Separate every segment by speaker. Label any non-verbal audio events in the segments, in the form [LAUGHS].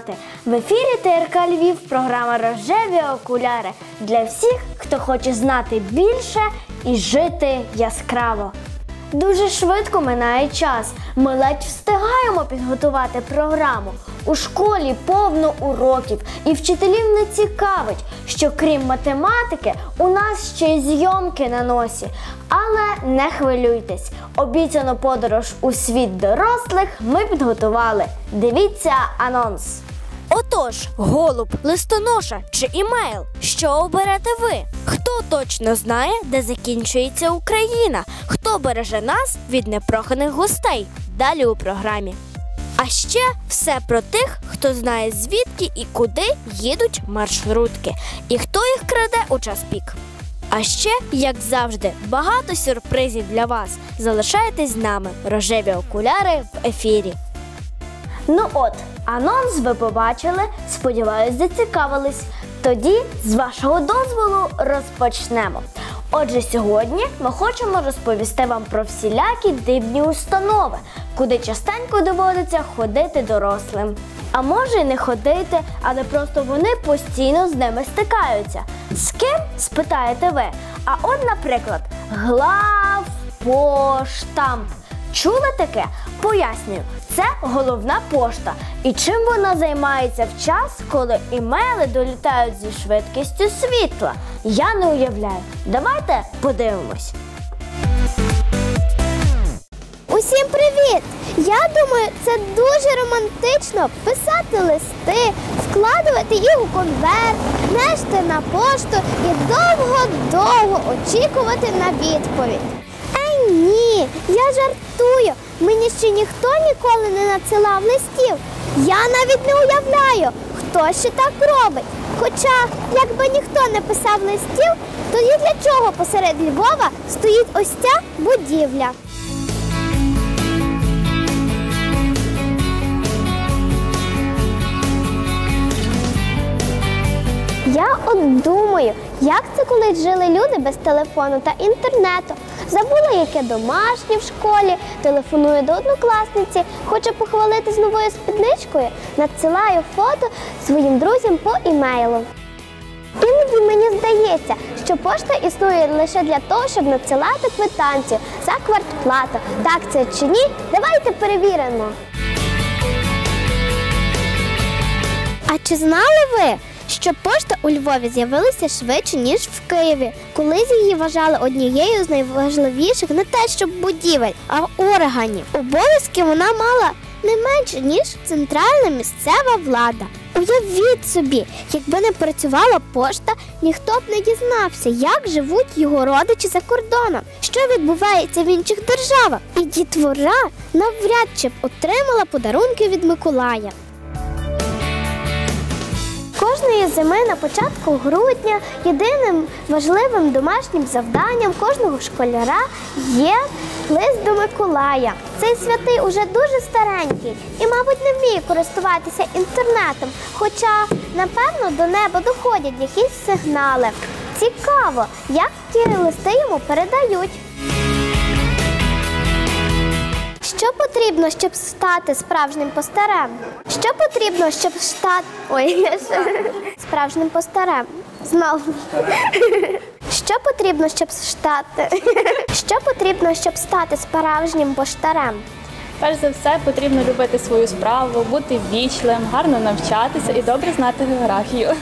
Speaker 1: починати. В ефірі ТРК Львів програма Рожеві окуляри для всіх, хто хоче знати більше і жити яскраво. Дуже швидко минає час. Ми ледь встигаємо підготувати програму. У школі повно уроків, і вчителів не цікавить, що крім математики, у нас ще й зйомки на носі. Але не хвилюйтесь, обіцяну подорож у світ дорослих ми підготували. Дивіться анонс.
Speaker 2: Отож, голуб, листоноша чи імейл. Що оберете ви? Хто точно знає, де закінчується Україна? Хто береже нас від непроханих гостей? Далі у програмі. А ще все про тих, хто знає звідки і куди їдуть маршрутки, і хто їх краде у час пік. А ще, як завжди, багато сюрпризів для вас. Залишайтесь з нами. Рожеві окуляри в ефірі.
Speaker 1: Ну от, анонс ви побачили, сподіваюсь, зацікавились. Тоді, з вашого дозволу, розпочнемо. Отже, сьогодні ми хочемо розповісти вам про всілякі дивні установи, куди частенько доводиться ходити дорослим. А може й не ходити, але просто вони постійно з ними стикаються. З ким спитаєте ви? А от, наприклад, главпоштамп. Чули таке? Пояснюю, це головна пошта. І чим вона займається в час, коли імейли долітають зі швидкістю світла? Я не уявляю. Давайте подивимось.
Speaker 3: Усім привіт! Я думаю, це дуже романтично писати листи, вкладувати їх у конверт, нести на пошту і довго-довго очікувати на відповідь. Ні, я жартую. Мені ще ніхто ніколи не надсилав листів. Я навіть не уявляю, хто ще так робить. Хоча, якби ніхто не писав листів, тоді для чого посеред Львова стоїть ось ця будівля? Я от думаю, як це колись жили люди без телефону та інтернету. Забула, яке домашнє в школі, телефоную до однокласниці, хоче похвалити з новою спідничкою, надсилаю фото своїм друзям по імейлу. Іноді мені здається, що пошта існує лише для того, щоб надсилати квитанцію за квартплату. Так це чи ні? Давайте перевіримо. А чи знали ви, що пошта у Львові з'явилася швидше, ніж в Києві? Колись її вважали однією з найважливіших не те, щоб будівель, а органів. Обов'язки вона мала не менше, ніж центральна місцева влада. Уявіть собі, якби не працювала пошта, ніхто б не дізнався, як живуть його родичі за кордоном, що відбувається в інших державах. І дітвора навряд чи б отримала подарунки від Миколая. Кожної зими на початку грудня єдиним важливим домашнім завданням кожного школяра є лист до Миколая. Цей святий уже дуже старенький і, мабуть, не вміє користуватися інтернетом, хоча, напевно, до неба доходять якісь сигнали. Цікаво, як ті листи йому передають. Що потрібно, щоб стати справжнім постарем? Що потрібно, щоб стати. Ой, я ще... справжнім постарем. Знову. Що потрібно, щоб стати? Що потрібно, щоб стати справжнім поштарем?
Speaker 4: Перш за все, потрібно любити свою справу, бути ввічливим, гарно навчатися і добре знати географію.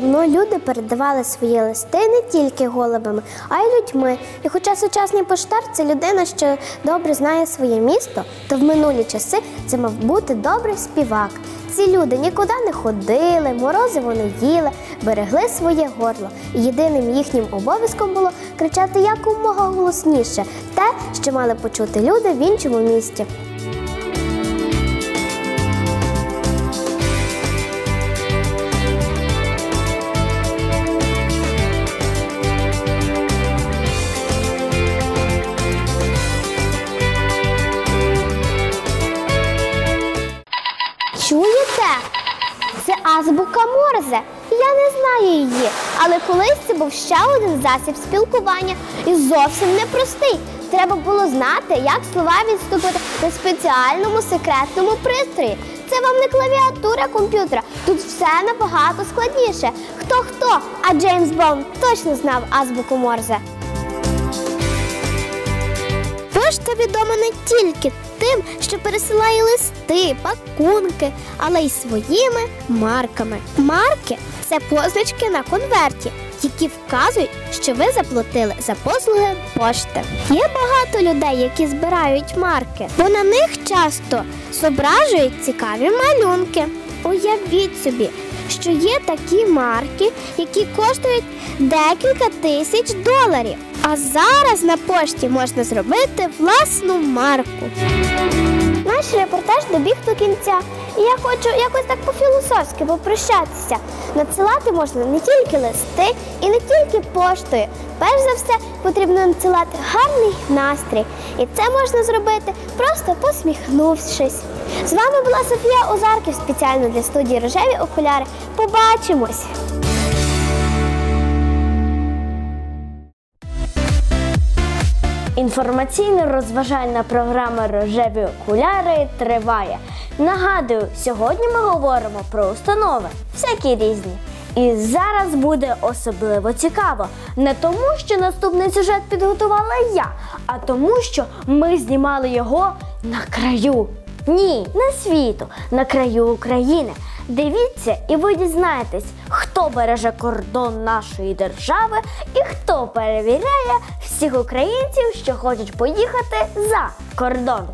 Speaker 3: Давним-давно люди передавали свої листи не тільки голубами, а й людьми. І хоча сучасний поштар це людина, що добре знає своє місто, то в минулі часи це мав бути добрий співак. Ці люди нікуди не ходили, морозиво не їли, берегли своє горло. І єдиним їхнім обов'язком було кричати якомога голосніше те, що мали почути люди в іншому місті. Але колись це був ще один засіб спілкування і зовсім непростий. Треба було знати, як слова відступити на спеціальному секретному пристрої. Це вам не клавіатура комп'ютера. Тут все набагато складніше. Хто хто? А Джеймс Бонд точно знав азбуку Морзе. Пошта відома не тільки тим, що пересилає листи, пакунки, але й своїми марками. Марки це позначки на конверті, які вказують, що ви заплатили за послуги пошти. Є багато людей, які збирають марки, бо на них часто зображують цікаві малюнки. Уявіть собі, що є такі марки, які коштують декілька тисяч доларів. А зараз на пошті можна зробити власну марку. Наш репортаж добіг до кінця, і я хочу якось так по-філософськи попрощатися. Надсилати можна не тільки листи і не тільки поштою. Перш за все, потрібно надсилати гарний настрій. І це можна зробити просто посміхнувшись. З вами була Софія Озарків спеціально для студії Рожеві окуляри. Побачимось!
Speaker 5: Інформаційно-розважальна програма Рожеві окуляри триває. Нагадую, сьогодні ми говоримо про установи, всякі різні. І зараз буде особливо цікаво. Не тому, що наступний сюжет підготувала я, а тому, що ми знімали його на краю. Ні, не світу, на краю України. Дивіться, і ви дізнаєтесь, хто береже кордон нашої держави і хто перевіряє всіх українців, що хочуть поїхати за кордон.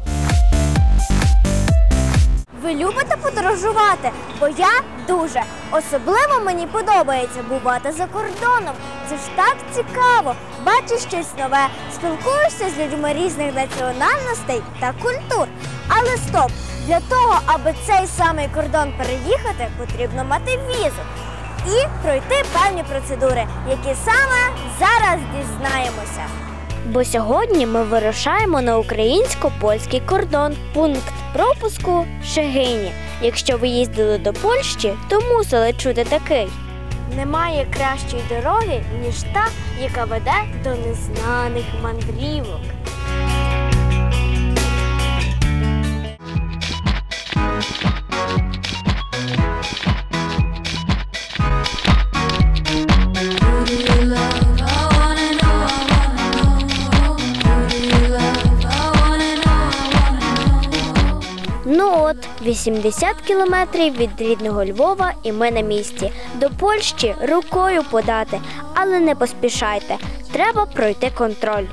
Speaker 1: Ви любите подорожувати? Бо я дуже. Особливо мені подобається бувати за кордоном. Це ж так цікаво. Бачиш щось нове, спілкуєшся з людьми різних національностей та культур. Але стоп! Для того, аби цей самий кордон переїхати, потрібно мати візу і пройти певні процедури, які саме зараз дізнаємося. Бо сьогодні ми вирушаємо на українсько-польський кордон, пункт пропуску Шегині. Якщо ви їздили до Польщі, то мусили чути такий. Немає кращої дороги, ніж та, яка веде до незнаних мандрівок. 80 кілометрів від рідного Львова і ми на місці. До Польщі рукою подати, але не поспішайте, треба пройти контроль.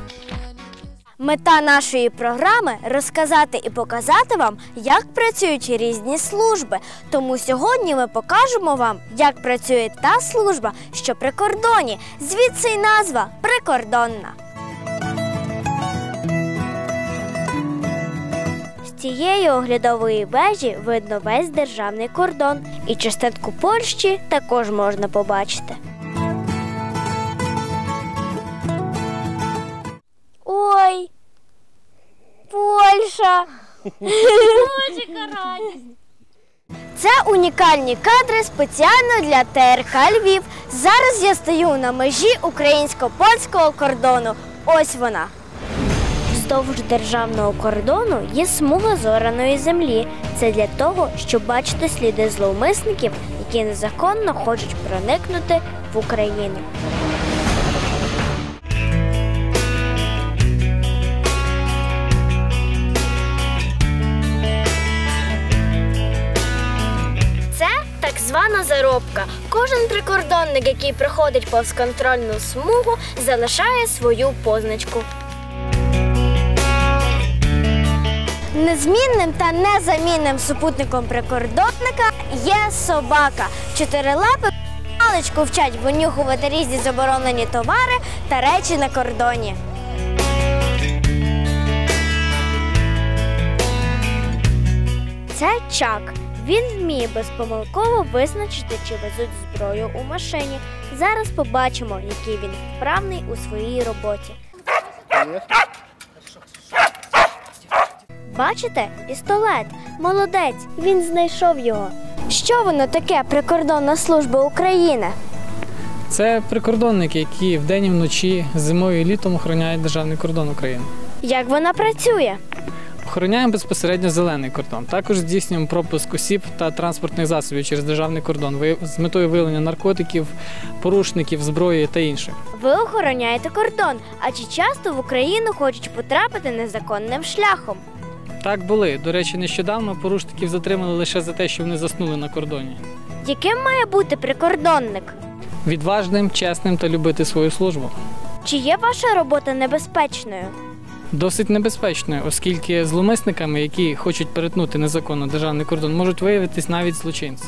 Speaker 1: Мета нашої програми розказати і показати вам, як працюють різні служби. Тому сьогодні ми покажемо вам, як працює та служба, що при кордоні. Звідси й назва прикордонна. Цієї оглядової вежі видно весь державний кордон, і частинку Польщі також можна побачити. Ой, Польща! Це унікальні кадри спеціально для ТРК Львів. Зараз я стою на межі українсько-польського кордону. Ось вона. Вздовж державного кордону є смуга зораної землі. Це для того, щоб бачити сліди зловмисників, які незаконно хочуть проникнути в Україну. Це так звана заробка. Кожен прикордонник, який проходить повз контрольну смугу, залишає свою позначку. Незмінним та незамінним супутником прикордонника є собака. Чотирилапи паличку вчать винюхувати різні заборонені товари та речі на кордоні. Це Чак. Він вміє безпомилково визначити, чи везуть зброю у машині. Зараз побачимо, який він вправний у своїй роботі. Бачите, пістолет. Молодець, він знайшов його. Що воно таке прикордонна служба України?
Speaker 6: Це прикордонники, які вдень і вночі, зимою і літом охороняють державний кордон України.
Speaker 1: Як вона працює?
Speaker 6: Охороняємо безпосередньо зелений кордон. Також здійснюємо пропуск осіб та транспортних засобів через державний кордон з метою виявлення наркотиків, порушників, зброї та інших.
Speaker 1: Ви охороняєте кордон. А чи часто в Україну хочуть потрапити незаконним шляхом?
Speaker 6: Так були. До речі, нещодавно порушників затримали лише за те, що вони заснули на кордоні.
Speaker 1: Яким має бути прикордонник?
Speaker 6: Відважним, чесним та любити свою службу.
Speaker 1: Чи є ваша робота небезпечною?
Speaker 6: Досить небезпечною, оскільки зломисниками, які хочуть перетнути незаконно державний кордон, можуть виявитись навіть злочинці.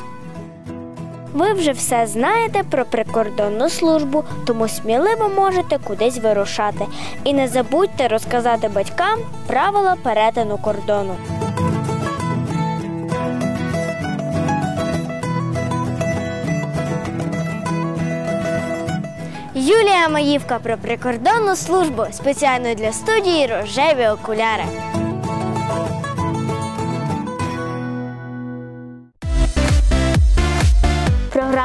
Speaker 1: Ви вже все знаєте про прикордонну службу, тому сміливо можете кудись вирушати. І не забудьте розказати батькам правила перетину кордону. Юлія Маївка про прикордонну службу спеціально для студії Рожеві окуляри.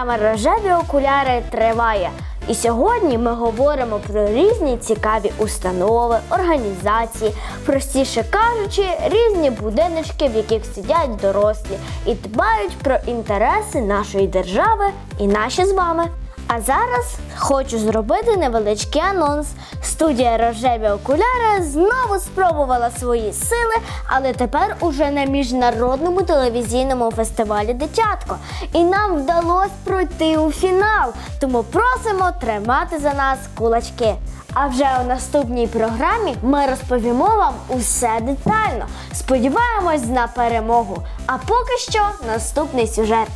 Speaker 1: Програма Рожеві окуляри триває. І сьогодні ми говоримо про різні цікаві установи, організації, простіше кажучи, різні будиночки, в яких сидять дорослі і дбають про інтереси нашої держави і наші з вами. А зараз хочу зробити невеличкий анонс. Студія Рожеві окуляри знову спробувала свої сили, але тепер уже на міжнародному телевізійному фестивалі Дитятко. І нам вдалося пройти у фінал. Тому просимо тримати за нас кулачки. А вже у наступній програмі ми розповімо вам усе детально. Сподіваємось на перемогу. А поки що наступний сюжет.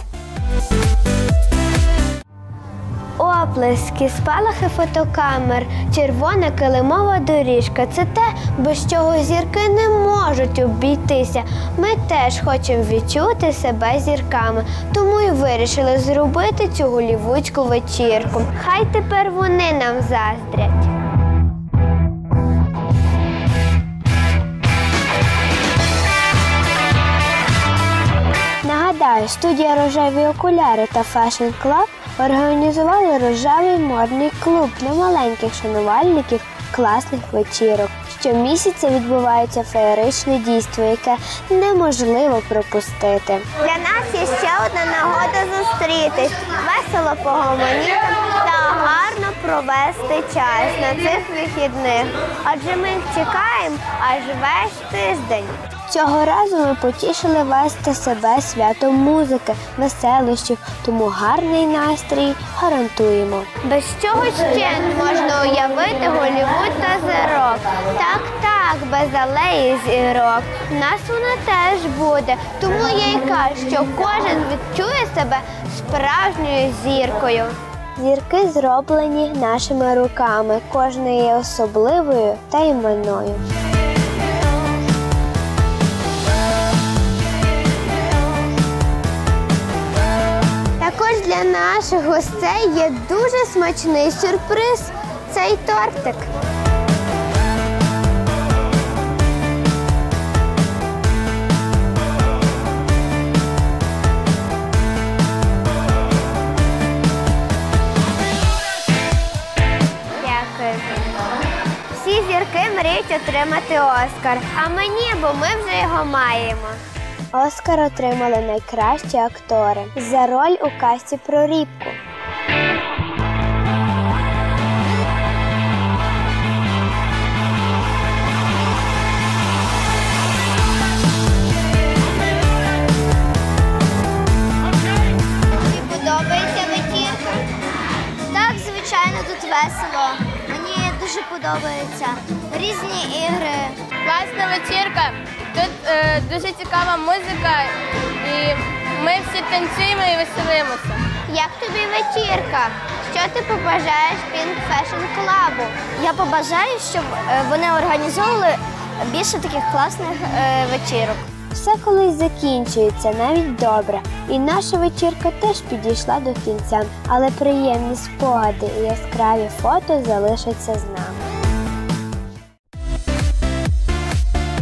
Speaker 3: Оплески, спалахи фотокамер, червона килимова доріжка це те, без чого зірки не можуть обійтися. Ми теж хочемо відчути себе зірками, тому і вирішили зробити цю голівудську вечірку. Хай тепер вони нам заздрять. Нагадаю, студія Рожеві окуляри та Fashion Club організували рожевий модний клуб для маленьких шанувальників класних вечірок. Щомісяця відбувається феєричне дійство, яке неможливо пропустити. Для нас є ще одна нагода зустрітись, весело погомоніти та гарно провести час на цих вихідних. Адже ми їх чекаємо аж весь тиждень. Цього разу ми потішили вас та себе святом музики, веселощів, тому гарний настрій гарантуємо. Без чого ще можна уявити Голівуд та зірок? Так, так, без алеї зірок. У нас вона теж буде. Тому я й кажу, що кожен відчує себе справжньою зіркою. Зірки зроблені нашими руками, кожна є особливою та іменною. Для наших гостей є дуже смачний сюрприз цей тортик. Всі зірки мріють отримати Оскар, а мені, бо ми вже його маємо. Оскар отримали найкращі актори за роль у касті про рібку. Тобі подобається вечірка? Так, звичайно, тут весело. Мені дуже подобається. Різні ігри.
Speaker 7: Класна вечірка. Е, дуже цікава музика, і ми всі танцюємо і веселимося.
Speaker 3: Як тобі вечірка? Що ти побажаєш Pink Fashion Club?
Speaker 5: Я побажаю, щоб е, вони організовували більше таких класних е, вечірок.
Speaker 3: Все колись закінчується, навіть добре. І наша вечірка теж підійшла до кінця, але приємні спогади і яскраві фото залишаться з нами.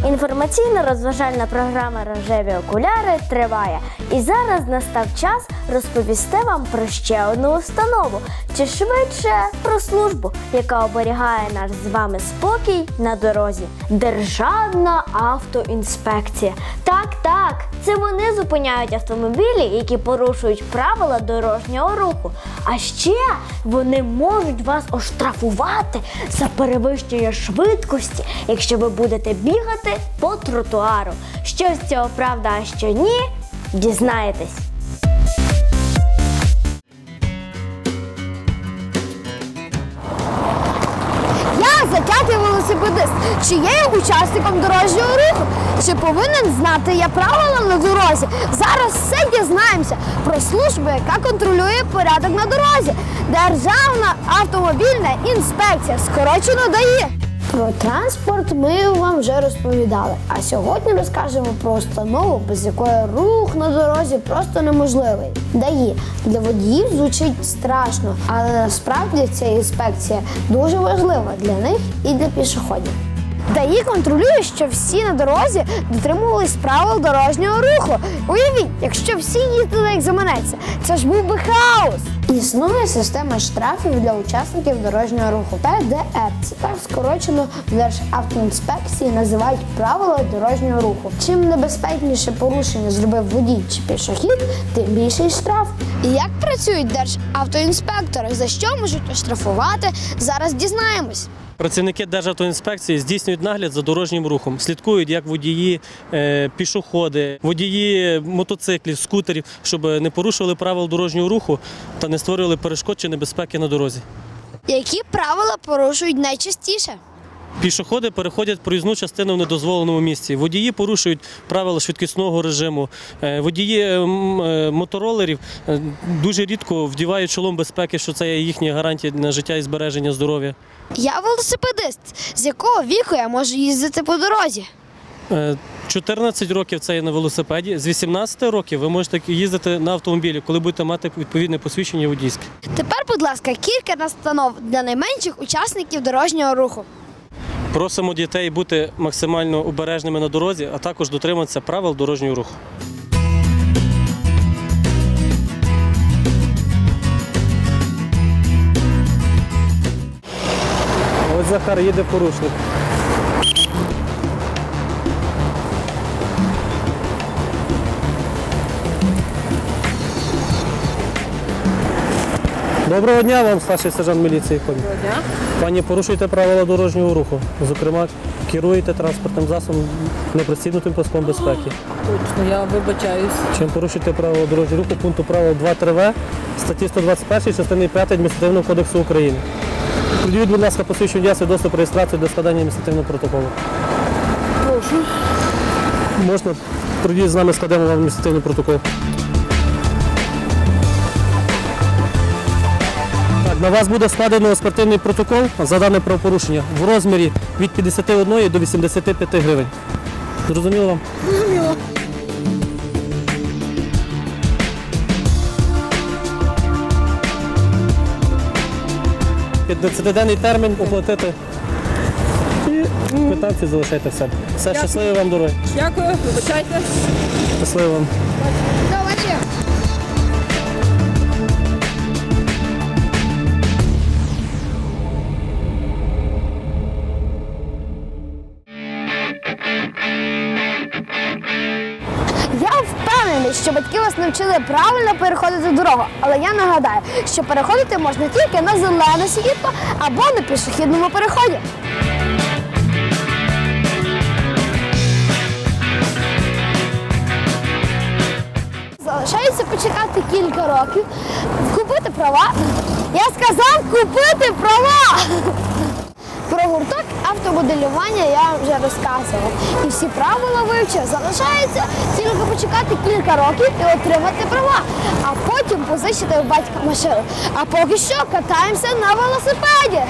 Speaker 5: Інформаційно-розважальна програма Рожеві окуляри триває. І зараз настав час
Speaker 1: розповісти вам про ще одну установу, чи швидше про службу, яка оберігає наш з вами спокій на дорозі. Державна автоінспекція. Так, так, це вони зупиняють автомобілі, які порушують правила дорожнього руху. А ще вони можуть вас оштрафувати за перевищення швидкості, якщо ви будете бігати по тротуару. Що з цього правда, а що ні, дізнаєтесь.
Speaker 5: Чи є я учасником дорожнього руху? Чи повинен знати я правила на дорозі? Зараз все дізнаємося про службу, яка контролює порядок на дорозі. Державна автомобільна інспекція, скорочено дає. Про транспорт ми вам вже розповідали. А сьогодні розкажемо про установу, без якої рух на дорозі просто неможливий. ДАІ для водіїв звучить страшно, але насправді ця інспекція дуже важлива для них і для пішоходів. ДАІ контролює, що всі на дорозі дотримувались правил дорожнього руху. Уявіть, якщо всі їздили як заманеться, це ж був би хаос. Існує система штрафів для учасників дорожнього руху. ПДР. Це так скорочено в Державтоінспекції називають правила дорожнього руху. Чим небезпечніше порушення зробив водій чи пішохід, тим більший штраф. І як працюють державтоінспектори? За що можуть оштрафувати? Зараз дізнаємось.
Speaker 8: Працівники Державтоінспекції здійснюють нагляд за дорожнім рухом, слідкують як водії, е, пішоходи, водії мотоциклів, скутерів, щоб не порушували правил дорожнього руху та не створювали перешкод чи небезпеки на дорозі.
Speaker 5: Які правила порушують найчастіше?
Speaker 8: Пішоходи переходять проїзну частину в недозволеному місці. Водії порушують правила швидкісного режиму. Е, Водії е, моторолерів е, дуже рідко вдівають шолом безпеки, що це є їхня гарантія на життя і збереження здоров'я.
Speaker 5: Я велосипедист. З якого віку я можу їздити по дорозі?
Speaker 8: Е, 14 років це є на велосипеді. З 18 років ви можете їздити на автомобілі, коли будете мати відповідне посвідчення водійське.
Speaker 5: Тепер, будь ласка, кілька настанов для найменших учасників дорожнього руху.
Speaker 8: Просимо дітей бути максимально обережними на дорозі, а також дотримуватися правил дорожнього руху. Ось Захар їде порушник. Доброго дня вам, старший сержант міліції Доброго дня. Пані, порушуєте правила дорожнього руху. Зокрема, керуєте транспортним засобом непристібнутим паском безпеки.
Speaker 6: Точно, я вибачаюсь.
Speaker 8: Чим порушуєте правила дорожнього руху пункту правил 2-3В статті 121 частини 5 Адміністративного кодексу України. Приділіть, будь ласка, посвідчення дія доступ реєстрації до складання адміністративного протоколу.
Speaker 6: Прошу.
Speaker 8: Можна? Приділіть з нами складемо вам адміністративний протокол. На вас буде складено спортивний протокол за дане правопорушення в розмірі від 51 до 85 гривень. Зрозуміло вам? 15-денний термін оплатити. І квитанцію залишайте все. Все, щасливо вам дороги.
Speaker 6: Дякую, вибачайте.
Speaker 8: Щасливо вам.
Speaker 5: Навчили правильно переходити дорогу. Але я нагадаю, що переходити можна тільки на зелене світло або на пішохідному переході. Залишається почекати кілька років, купити права. Я сказав купити права. Про гурток автомоделювання я вам вже розказувала. І всі правила вивчив. Залишається тільки почекати кілька років і отримати права, а потім позичити у батька машину. А поки що катаємося на велосипеді.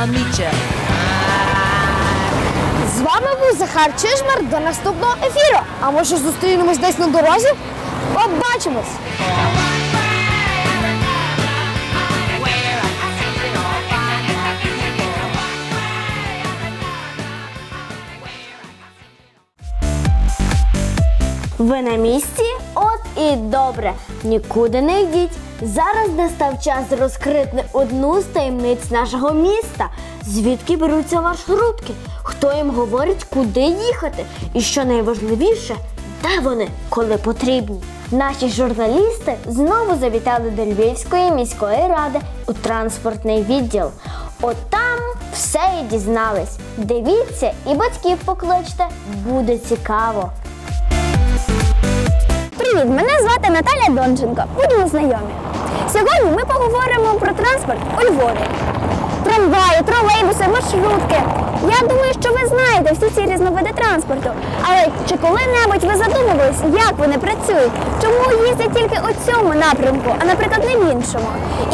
Speaker 9: I'll meet you.
Speaker 5: З вами був Захар Чижмар до наступного ефіру. А може зустрінемось десь на дорозі? Побачимось!
Speaker 1: Ви на місці? От і добре. Нікуди не йдіть. Зараз настав час розкрити одну з таємниць нашого міста. Звідки беруться маршрутки? Хто їм говорить, куди їхати? І що найважливіше, де вони, коли потрібні? Наші журналісти знову завітали до Львівської міської ради у транспортний відділ. От там все і дізнались. Дивіться і батьків покличте, буде цікаво.
Speaker 10: Привіт, мене звати Наталя Донченко. Будемо знайомі. Сьогодні ми поговоримо про транспорт у Львові. Трамваї, тролейбуси, маршрутки. Я думаю, що ви знаєте всі ці різновиди транспорту. Але чи коли-небудь ви задумувались, як вони працюють? Чому їздять тільки у цьому напрямку, а наприклад не в іншому?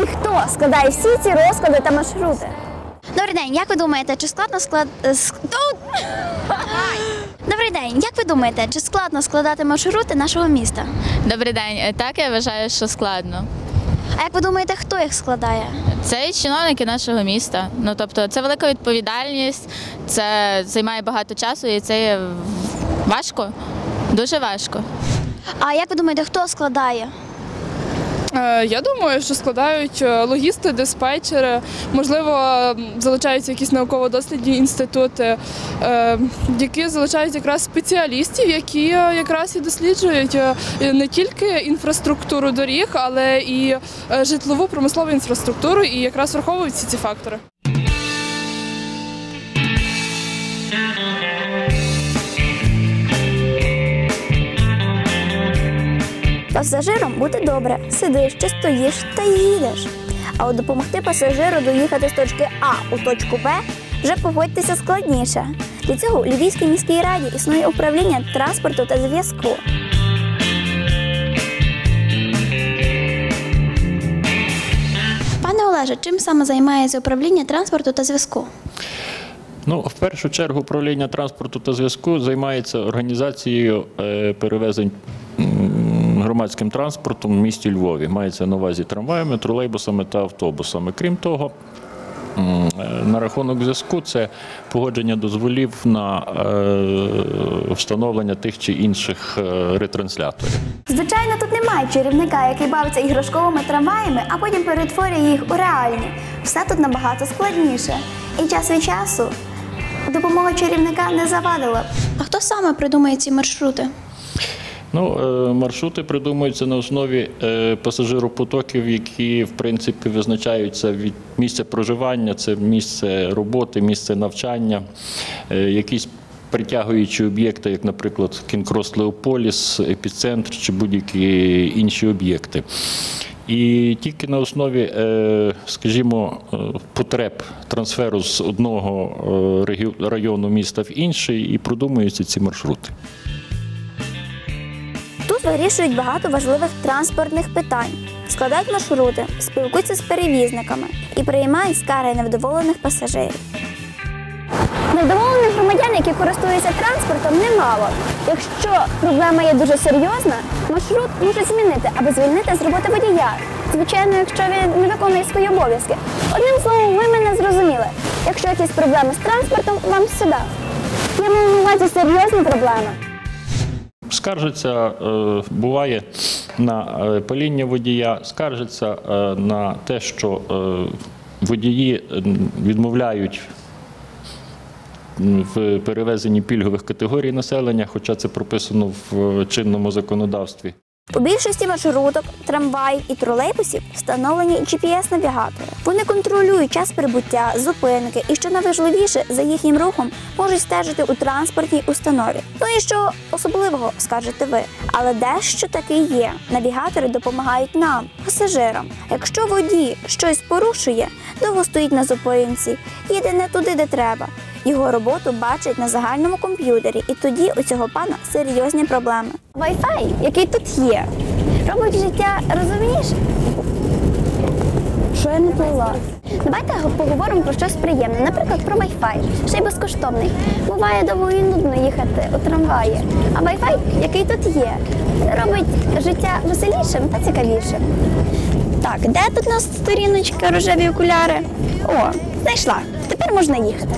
Speaker 10: І хто складає всі ці розклади та маршрути? Добрий день, як ви думаєте, чи складно склад... е, [LAUGHS] Добрий день, як ви думаєте, чи складно складати маршрути нашого міста?
Speaker 11: Добрий день. Е, Так, я вважаю, що складно.
Speaker 10: А як ви думаєте, хто їх складає?
Speaker 11: Це чиновники нашого міста. Ну тобто, це велика відповідальність, це займає багато часу і це важко, дуже важко.
Speaker 10: А як ви думаєте, хто складає?
Speaker 12: Е, Я думаю, що складають е, логісти, диспетчери, можливо, залучаються якісь науково-дослідні інститути, е, які залучають якраз спеціалістів, які якраз і досліджують не тільки інфраструктуру доріг, але і житлову промислову інфраструктуру, і якраз враховують всі ці фактори.
Speaker 10: Пасажирам буде добре, сидиш чи стоїш та їдеш. А от допомогти пасажиру доїхати з точки А у точку Б вже погодьтеся складніше. Для цього у Львівській міській раді існує управління транспорту та зв'язку. Пане Олеже, чим саме займається управління транспорту та зв'язку?
Speaker 13: Ну, в першу чергу управління транспорту та зв'язку займається організацією е, перевезень громадським транспортом в місті Львові. Мається на увазі трамваями, тролейбусами та автобусами. Крім того, е, на рахунок зв'язку це погодження дозволів на е, встановлення тих чи інших е, ретрансляторів.
Speaker 10: Звичайно, тут немає чарівника, який бавиться іграшковими трамваями, а потім перетворює їх у реальні. Все тут набагато складніше. І час від часу допомога чарівника не завадила. А хто саме придумає ці маршрути?
Speaker 13: Ну, е, маршрути придумуються на основі е, пасажиропотоків, які в принципі визначаються від місця проживання, це місце роботи, місце навчання, е, якісь притягуючі об'єкти, як, наприклад, Кінкрос Леополіс, епіцентр чи будь-які інші об'єкти. І тільки на основі, скажімо, потреб трансферу з одного району міста в інший і продумуються ці маршрути.
Speaker 10: Вирішують багато важливих транспортних питань, складають маршрути, спілкуються з перевізниками і приймають скарги невдоволених пасажирів. Невдоволених громадян, які користуються транспортом, немало. Якщо проблема є дуже серйозна, маршрут можуть змінити або звільнити з роботи водія. Звичайно, якщо він не виконує свої обов'язки. Одним словом, ви мене зрозуміли. Якщо якісь проблеми з транспортом, вам сюди. Я маю на увазі серйозні проблеми.
Speaker 13: Скаржиться, е, буває на е, паління водія, скаржиться е, на те, що водії відмовляють в перевезенні пільгових категорій населення, хоча це прописано в чинному законодавстві.
Speaker 10: У більшості маршруток, трамваїв і тролейбусів встановлені GPS-навігатори. Вони контролюють час прибуття, зупинки і, що найважливіше, за їхнім рухом можуть стежити у транспортній установі. Ну і що особливого скажете ви? Але дещо таки є. Навігатори допомагають нам, пасажирам. Якщо водій щось порушує, довго стоїть на зупинці, їде не туди, де треба. Його роботу бачать на загальному комп'ютері, і тоді у цього пана серйозні проблеми. Wi-Fi, який тут є, робить життя розумніше. Що я не плила? Давайте поговоримо про щось приємне, наприклад, про Wi-Fi, ще й безкоштовний. Буває довго і нудно їхати у трамваї. А Wi-Fi, який тут є, робить життя веселішим та цікавішим. Так, де тут у нас сторіночка рожеві окуляри? О, знайшла. Тепер можна їхати.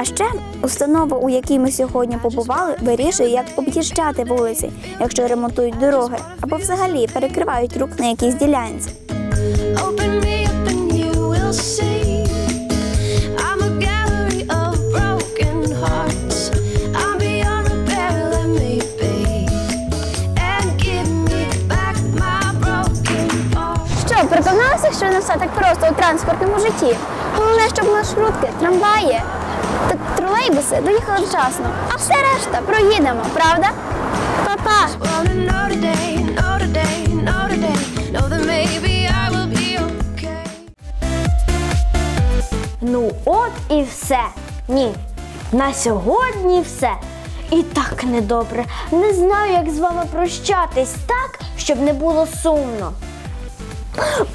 Speaker 14: А ще установа, у якій ми сьогодні побували, вирішує, як об'їжджати вулиці, якщо ремонтують дороги, або взагалі перекривають рух на якійсь ділянці.
Speaker 15: Що, переконалися, що не все так просто у транспортному житті? Головне, щоб маршрутки, трамваї та тролейбуси доїхали вчасно, а все решта проїдемо, правда? Па-па!
Speaker 1: Ну от і все. Ні. На сьогодні все. І так недобре. Не знаю, як з вами прощатись так, щоб не було сумно.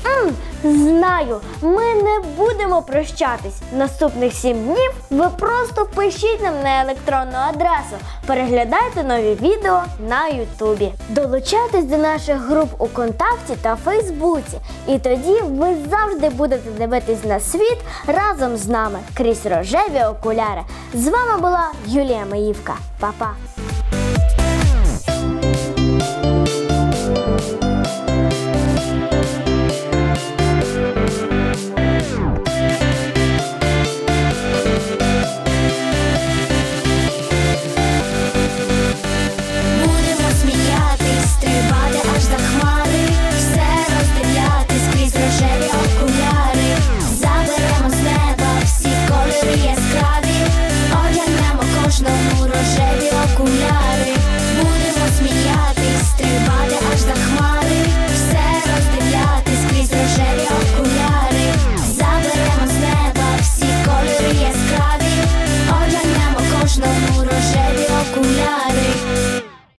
Speaker 1: М, знаю, ми не будемо прощатись. Наступних сім днів ви просто пишіть нам на електронну адресу. Переглядайте нові відео на Ютубі. Долучайтесь до наших груп у Контакті та Фейсбуці. І тоді ви завжди будете дивитись на світ разом з нами крізь рожеві окуляри. З вами була Юлія Маївка. Па-па!